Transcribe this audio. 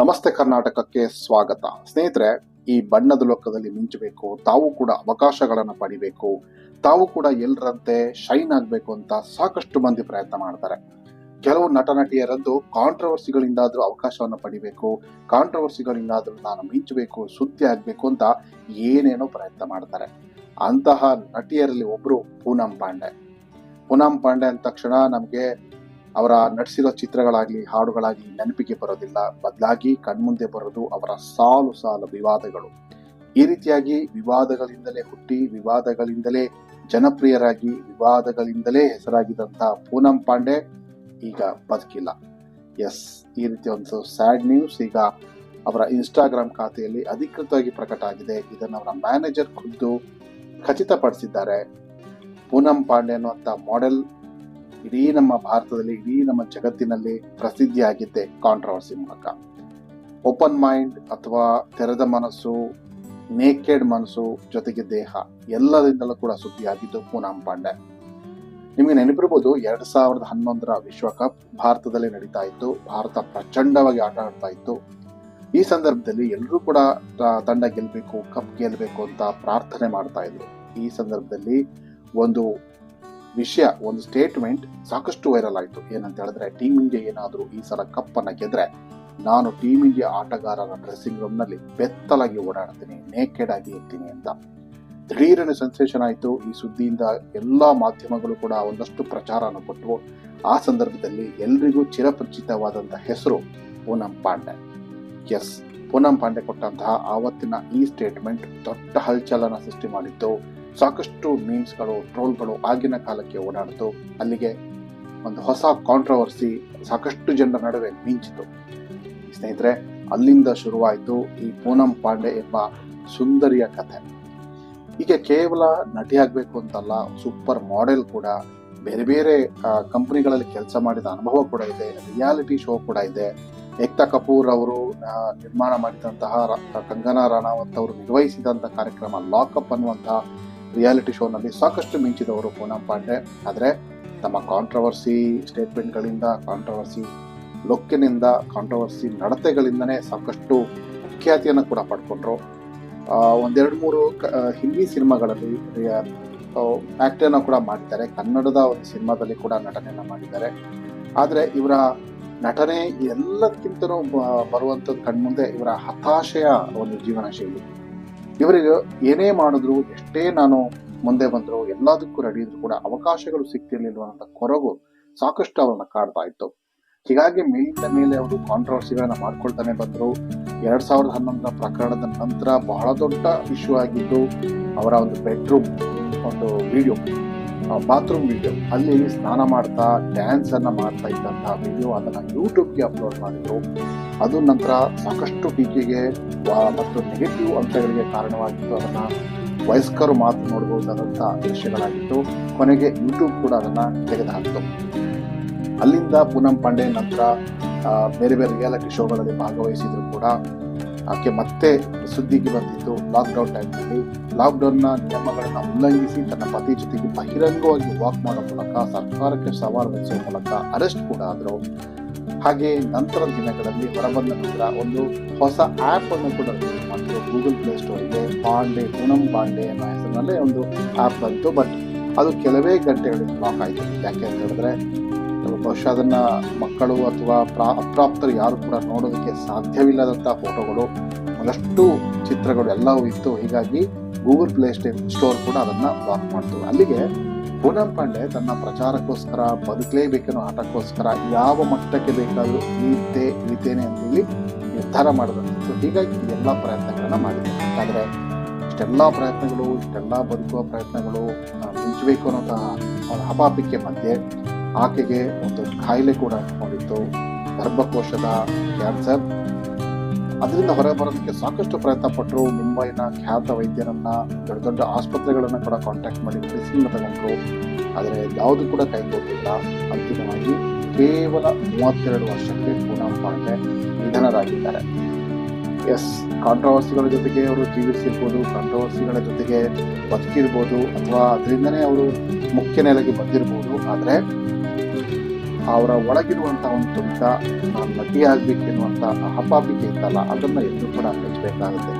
ನಮಸ್ತೆ ಕರ್ನಾಟಕಕ್ಕೆ ಸ್ವಾಗತ. ಸ್ನೇಹಿತರೆ, ಈ ಬಣ್ಣದ ಲೋಕದಲ್ಲಿ ಮಿಂಚಬೇಕು, ತಾವು ಕೂಡ ಅವಕಾಶಗಳನ್ನು ಪಡಿಬೇಕು, ತಾವು ಕೂಡ ಎಲ್ಲರಂತೆ ಶೈನ್ ಆಗಬೇಕು ಅಂತ ಸಾಕಷ್ಟು ಮಂದಿ ಪ್ರಯತ್ನ ಮಾಡ್ತಾರೆ. ಕೆಲವು ನಟ ನಟಿಯರದ್ದು ಕಾಂಟ್ರವರ್ಸಿಗಳಿಂದಾದರೂ ಅವಕಾಶವನ್ನು ಪಡಿಬೇಕು ಕಾಂಟ್ರವರ್ಸಿಗಳಿಂದಾದರೂ ನಾನು ಮಿಂಚಬೇಕು, ಸುದ್ದಿ ಆಗಬೇಕು ಅಂತ ಏನೇನೋ ಪ್ರಯತ್ನ ಮಾಡ್ತಾರೆ. ಅಂತಹ ನಟಿಯರಲ್ಲಿ ಒಬ್ರು ಪೂನಂ ಪಾಂಡೆ. ಪೂನಂ ಪಾಂಡೆ ಅಂದ ತಕ್ಷಣ ನಮಗೆ ಅವರ ನಟಿಸಿರೋ ಚಿತ್ರಗಳಾಗಲಿ, ಹಾಡುಗಳಾಗಲಿ ನೆನಪಿಗೆ ಬರೋದಿಲ್ಲ. ಬದಲಾಗಿ ಕಣ್ಮುಂದೆ ಬರೋದು ಅವರ ಸಾಲು ಸಾಲು ವಿವಾದಗಳು. ಈ ರೀತಿಯಾಗಿ ವಿವಾದಗಳಿಂದಲೇ ಹುಟ್ಟಿ, ವಿವಾದಗಳಿಂದಲೇ ಜನಪ್ರಿಯರಾಗಿ, ವಿವಾದಗಳಿಂದಲೇ ಹೆಸರಾಗಿದ್ದಂಥ ಪೂನಂ ಪಾಂಡೆ ಈಗ ಬದುಕಿಲ್ಲ. ಎಸ್, ಈ ರೀತಿ ಒಂದು ಸ್ಯಾಡ್ ನ್ಯೂಸ್. ಈಗ ಅವರ ಇನ್ಸ್ಟಾಗ್ರಾಮ್ ಖಾತೆಯಲ್ಲಿ ಅಧಿಕೃತವಾಗಿ ಪ್ರಕಟ ಆಗಿದೆ. ಇದನ್ನು ಅವರ ಮ್ಯಾನೇಜರ್ ಖುದ್ದು ಖಚಿತಪಡಿಸಿದ್ದಾರೆ. ಪೂನಂ ಪಾಂಡೆ ಅನ್ನುವಂಥ ಮಾಡೆಲ್ ಇಡೀ ನಮ್ಮ ಭಾರತದಲ್ಲಿ, ಇಡೀ ನಮ್ಮ ಜಗತ್ತಿನಲ್ಲಿ ಪ್ರಸಿದ್ಧಿಯಾಗಿದ್ದೆ ಕಾಂಟ್ರವರ್ಸಿ ಮೂಲಕ. ಓಪನ್ ಮೈಂಡ್ ಅಥವಾ ತೆರೆದ ಮನಸ್ಸು ನೇಕೆಡ್ ಮನಸ್ಸು ಜೊತೆಗೆ ದೇಹ ಎಲ್ಲದರಿಂದಲೂ ಕೂಡ ಸುದ್ದಿಯಾಗಿದ್ದು ಪೂನಂ ಪಾಂಡೆ. ನಿಮಗೆ ನೆನಪಿರ್ಬೋದು, ಎರಡ್ ಸಾವಿರದ ಹನ್ನೊಂದರ ವಿಶ್ವಕಪ್ ಭಾರತದಲ್ಲಿ ನಡೀತಾ ಇತ್ತು. ಭಾರತ ಪ್ರಚಂಡವಾಗಿ ಆಟ ಆಡ್ತಾ ಇತ್ತು. ಈ ಸಂದರ್ಭದಲ್ಲಿ ಎಲ್ಲರೂ ಕೂಡ ತಂಡ ಗೆಲ್ಲಬೇಕು ಕಪ್ ಗೆಲ್ಲಬೇಕು ಅಂತ ಪ್ರಾರ್ಥನೆ ಮಾಡ್ತಾ ಇದ್ರು. ಈ ಸಂದರ್ಭದಲ್ಲಿ ಒಂದು ವಿಷಯ, ಒಂದು ಸ್ಟೇಟ್ಮೆಂಟ್ ಸಾಕಷ್ಟು ವೈರಲ್ ಆಯಿತು. ಏನಂತ ಹೇಳಿದ್ರೆ ಟೀಮ್ ಇಂಡಿಯಾ ಏನಾದರೂ ಈ ಸಲ ಕಪ್ಪನ್ನು ಗೆದ್ರೆ, ನಾನು ಟೀಮ್ ಇಂಡಿಯಾ ಆಟಗಾರರ ಡ್ರೆಸ್ಸಿಂಗ್ ರೂಮ್ನಲ್ಲಿ ಬೆತ್ತಲಾಗಿ ಓಡಾಡ್ತೀನಿ ನೇಕೆಡ್ ಆಗಿ ಇರ್ತೀನಿ ಅಂತ. ದಿಢೀರನೆ ಸೆನ್ಸೇಷನ್ ಆಯಿತು. ಈ ಸುದ್ದಿಯಿಂದ ಎಲ್ಲ ಮಾಧ್ಯಮಗಳು ಕೂಡ ಒಂದಷ್ಟು ಪ್ರಚಾರನ ಕೊಟ್ಟವು ಆ ಸಂದರ್ಭದಲ್ಲಿ ಎಲ್ರಿಗೂ ಚಿರಪರಿಚಿತವಾದಂಥ ಹೆಸರು ಪೂನಂ ಪಾಂಡೆ. ಎಸ್ ಪೂನಂ ಪಾಂಡೆ ಕೊಟ್ಟಂತಹ ಆವತ್ತಿನ ಈ ಸ್ಟೇಟ್ಮೆಂಟ್ ದೊಡ್ಡ ಹಲ್ಚಲನ ಸೃಷ್ಟಿ ಮಾಡಿತ್ತು. ಸಾಕಷ್ಟು ಮೀಮ್ಸ್ಗಳು ಟ್ರೋಲ್ಗಳು ಆಗಿನ ಕಾಲಕ್ಕೆ ಓಡಾಡಿತು ಅಲ್ಲಿಗೆ ಒಂದು ಹೊಸ ಕಾಂಟ್ರವರ್ಸಿ ಸಾಕಷ್ಟು ಜನರ ನಡುವೆ ಮಿಂಚಿತು. ಸ್ನೇಹಿತರೆ, ಅಲ್ಲಿಂದ ಶುರುವಾಯಿತು ಈ ಪೂನಂ ಪಾಂಡೆ ಎಂಬ ಸುಂದರಿಯ ಕಥೆ. ಈಗ ಕೇವಲ ನಟಿ ಆಗಬೇಕು ಅಂತಲ್ಲ ಸೂಪರ್ ಮಾಡೆಲ್ ಕೂಡ, ಬೇರೆ ಬೇರೆ ಕಂಪನಿಗಳಲ್ಲಿ ಕೆಲಸ ಮಾಡಿದ ಅನುಭವ ಕೂಡ ಇದೆ ರಿಯಾಲಿಟಿ ಶೋ ಕೂಡ ಇದೆ. ಏಕ್ತಾ ಕಪೂರ್ ಅವರು ನಿರ್ಮಾಣ ಮಾಡಿದಂತಹ ಕಂಗನಾ ರಾಣಾವತ್ ಅವರು ನಿರ್ವಹಿಸಿದಂತಹ ಕಾರ್ಯಕ್ರಮ ಲಾಕಪ್ ಅನ್ನುವಂತಹ ರಿಯಾಲಿಟಿ ಶೋನಲ್ಲಿ ಸಾಕಷ್ಟು ಮಿಂಚಿದವರು ಪೂನಂ ಪಾಂಡೆ. ಆದರೆ ತಮ್ಮ ಕಾಂಟ್ರವರ್ಸಿ ಸ್ಟೇಟ್ಮೆಂಟ್ಗಳಿಂದ ಕಾಂಟ್ರವರ್ಸಿ ಲೊಕ್ಕಿನಿಂದ ಕಾಂಟ್ರವರ್ಸಿ ನಡತೆಗಳಿಂದನೇ ಸಾಕಷ್ಟು ಖ್ಯಾತಿಯನ್ನು ಕೂಡ ಪಡ್ಕೊಂಡ್ರು. ಒಂದೆರಡು ಮೂರು ಹಿಂದಿ ಸಿನಿಮಾಗಳಲ್ಲಿ ಆಕ್ಟರ್ನ ಕೂಡ ಮಾಡಿದ್ದಾರೆ ಕನ್ನಡದ ಒಂದು ಸಿನಿಮಾದಲ್ಲಿ ಕೂಡ ನಟನೆಯನ್ನು ಮಾಡಿದ್ದಾರೆ. ಆದರೆ ಇವರ ನಟನೆ ಎಲ್ಲಕ್ಕಿಂತಲೂ ಬರುವಂಥದ್ದು ಕಣ್ಮುಂದೆ ಇವರ ಹತಾಶೆಯ ಒಂದು ಜೀವನ ಶೈಲಿ ಇವರಿಗೆ ಏನೇ ಮಾಡಿದ್ರು ಎಷ್ಟೇ ನಾನು ಮುಂದೆ ಬಂದ್ರು, ಎಲ್ಲದಕ್ಕೂ ರೆಡಿ ಇದ್ರು ಕೂಡ ಅವಕಾಶಗಳು ಸಿಗ್ತಿರ್ಲಿಲ್ವ ಅಂತ ಕೊರಗು ಸಾಕಷ್ಟು ಅವರನ್ನ ಕಾಡ್ತಾ ಇತ್ತು. ಹೀಗಾಗಿ ಮೇಲಿಂದ ಮೇಲೆ ಅವರು ಕಾಂಟ್ರವರ್ಸಿಗಳನ್ನ ಮಾಡ್ಕೊಳ್ತಾನೆ ಬಂದ್ರು. ಎರಡ್ ಸಾವಿರದ ಹನ್ನೊಂದರ ಪ್ರಕರಣದ ನಂತರ ಬಹಳ ದೊಡ್ಡ ಇಶ್ಯೂ ಆಗಿದ್ದು ಅವರ ಒಂದು ಬೆಡ್ರೂಮ್ ಒಂದು ವಿಡಿಯೋ ಬಾತ್ರೂಮ್ ವಿಡಿಯೋ ಅಲ್ಲಿ ಸ್ನಾನ ಮಾಡ್ತಾ ಡ್ಯಾನ್ಸ್ ಅನ್ನ ಮಾಡ್ತಾ ಇದ್ದಂತಹ ವಿಡಿಯೋ ಅದನ್ನ ಯೂಟ್ಯೂಬ್ಗೆ ಅಪ್ಲೋಡ್ ಮಾಡಿದ್ರು. ಅದು ನಂತರ ಸಾಕಷ್ಟು ಟೀಕೆಗೆ ಮತ್ತು ನೆಗೆಟಿವ್ ಅಂಶಗಳಿಗೆ ಕಾರಣವಾಗಿತ್ತು ಅದನ್ನ ವಯಸ್ಕರು ಮಾತ್ರ ನೋಡಬಹುದಾದಂಥ ದೃಶ್ಯಗಳಾಗಿತ್ತು ಕೊನೆಗೆ ಯೂಟ್ಯೂಬ್ ಕೂಡ ಅದನ್ನ ತೆಗೆದುಹಾಕಿತು. ಅಲ್ಲಿಂದ ಪೂನಂ ಪಾಂಡೆ ನಂತರ ಬೇರೆ ಬೇರೆ ರಿಯಾಲಿಟಿ ಶೋಗಳಲ್ಲಿ ಭಾಗವಹಿಸಿದ್ರು ಕೂಡ. ಆಕೆ ಮತ್ತೆ ಸುದ್ದಿಗೆ ಬಂದಿದ್ದು ಲಾಕ್ಡೌನ್ ಟೈಮ್ನಲ್ಲಿ ಲಾಕ್ಡೌನ್ನ ನಿಯಮಗಳನ್ನು ಉಲ್ಲಂಘಿಸಿ ತನ್ನ ಪತಿ ಜೊತೆಗೆ ಬಹಿರಂಗವಾಗಿ ವಾಕ್ ಮಾಡೋ ಮೂಲಕ ಸರ್ಕಾರಕ್ಕೆ ಸವಾಲು ನಡೆಸುವ ಮೂಲಕ ಅರೆಸ್ಟ್ ಕೂಡ ಆದರು. ಹಾಗೆ ನಂತರ ದಿನಗಳಲ್ಲಿ ಹೊರಬಂದ ನಂತರ ಒಂದು ಹೊಸ ಆ್ಯಪ್ ಅನ್ನು ಕೂಡ ರಿಲೀಸ್ ಮಾಡಿದ್ರು. ಗೂಗಲ್ ಪ್ಲೇ ಸ್ಟೋರಿಗೆ ಪಾಂಡೆ ಪೂನಂ ಪಾಂಡೆ ಅನ್ನೋ ಹೆಸರಿನಲ್ಲೇ ಒಂದು ಆ್ಯಪ್ ಬಂತು. ಬಟ್ ಅದು ಕೆಲವೇ ಗಂಟೆಗಳಿಗೆ ಬ್ಲಾಕ್ ಆಯಿತು. ಯಾಕೆ ಅಂತ ಹೇಳಿದ್ರೆ ಬಹುಶಃ ಅದನ್ನ ಮಕ್ಕಳು ಅಥವಾ ಪ್ರಾ, ಅಪ್ರಾಪ್ತರು ಯಾರು ಕೂಡ ನೋಡೋದಕ್ಕೆ ಸಾಧ್ಯವಿಲ್ಲದಂತಹ ಫೋಟೋಗಳು ಒಂದಷ್ಟು ಚಿತ್ರಗಳು ಎಲ್ಲವೂ ಇತ್ತು. ಹೀಗಾಗಿ ಗೂಗಲ್ ಪ್ಲೇ ಸ್ಟೋರ್ ಕೂಡ ಅದನ್ನ ಬ್ಲಾಕ್ ಮಾಡ್ತು. ಅಲ್ಲಿಗೆ ಪೂನಂ ಪಾಂಡೆ ತನ್ನ ಪ್ರಚಾರಕ್ಕೋಸ್ಕರ ಬದುಕಲೇಬೇಕೆನ್ನೋ ಆಟಕ್ಕೋಸ್ಕರ ಯಾವ ಮಟ್ಟಕ್ಕೆ ಬೇಕಾದರೂ ಇಳಿತೆ ಅಂತ ಹೇಳಿ ನಿರ್ಧಾರ ಮಾಡಿದಂತಿತ್ತು. ಹೀಗಾಗಿ ಎಲ್ಲ ಪ್ರಯತ್ನಗಳನ್ನ ಮಾಡಿದೆ. ಆದರೆ ಇಷ್ಟೆಲ್ಲ ಪ್ರಯತ್ನಗಳು, ಇಷ್ಟೆಲ್ಲ ಬದುಕುವ ಪ್ರಯತ್ನಗಳು ಮಿಂಚಬೇಕು ಅನ್ನೋಂತಹ ಅವರ ಹಪಾಪಿಕೆ ಮಧ್ಯೆ ಆಕೆಗೆ ಒಂದು ಕಾಯಿಲೆ ಕೂಡ ಮಾಡಿತ್ತು. ಗರ್ಭಕೋಶದ ಕ್ಯಾನ್ಸರ್. ಅದರಿಂದ ಹೊರ ಬರೋದಕ್ಕೆ ಸಾಕಷ್ಟು ಪ್ರಯತ್ನ ಪಟ್ಟರು ಮುಂಬೈನ ಖ್ಯಾತ ವೈದ್ಯರನ್ನ, ದೊಡ್ಡ ದೊಡ್ಡ ಆಸ್ಪತ್ರೆಗಳನ್ನ ಕೂಡ ಕಾಂಟ್ಯಾಕ್ಟ್ ಮಾಡಿ ಮೆಡಿಸಿನ್ ತಗೊಂಡ್ರು. ಆದರೆ ಯಾವುದು ಕೂಡ ಕೈಗೊಳ್ಳಿಲ್ಲ ಅಂತಿಮವಾಗಿ ಕೇವಲ ಮೂವತ್ತೆರಡು ವರ್ಷಕ್ಕೆ ಪೂನಂ ಪಾಂಡೆ ನಿಧನರಾಗಿದ್ದಾರೆ. ಎಸ್ ಕಾಂಟ್ರವರ್ಸಿಗಳ ಜೊತೆಗೆ ಅವರು ಜೀವಿಸಿರ್ಬೋದು ಕಾಂಟ್ರವರ್ಸಿಗಳ ಜೊತೆಗೆ ಬದುಕಿರ್ಬೋದು, ಅಥವಾ ಅದರಿಂದನೇ ಅವರು ಮುಖ್ಯ ನೆಲೆಗೆ ಬಂದಿರ್ಬೋದು. ಆದರೆ ಅವರ ಒಳಗಿರುವಂತ ಒಂದು ತುಂಬ ನಾನು ನಟಿ ಆಗ್ಬೇಕೆನ್ನುವಂತ ಹಪಾಪಿಕೆ ಇತ್ತಲ್ಲ ಅದನ್ನ ಎಲ್ಲೂ ಕೂಡ ಮೆಚ್ಚಬೇಕಾಗುತ್ತೆ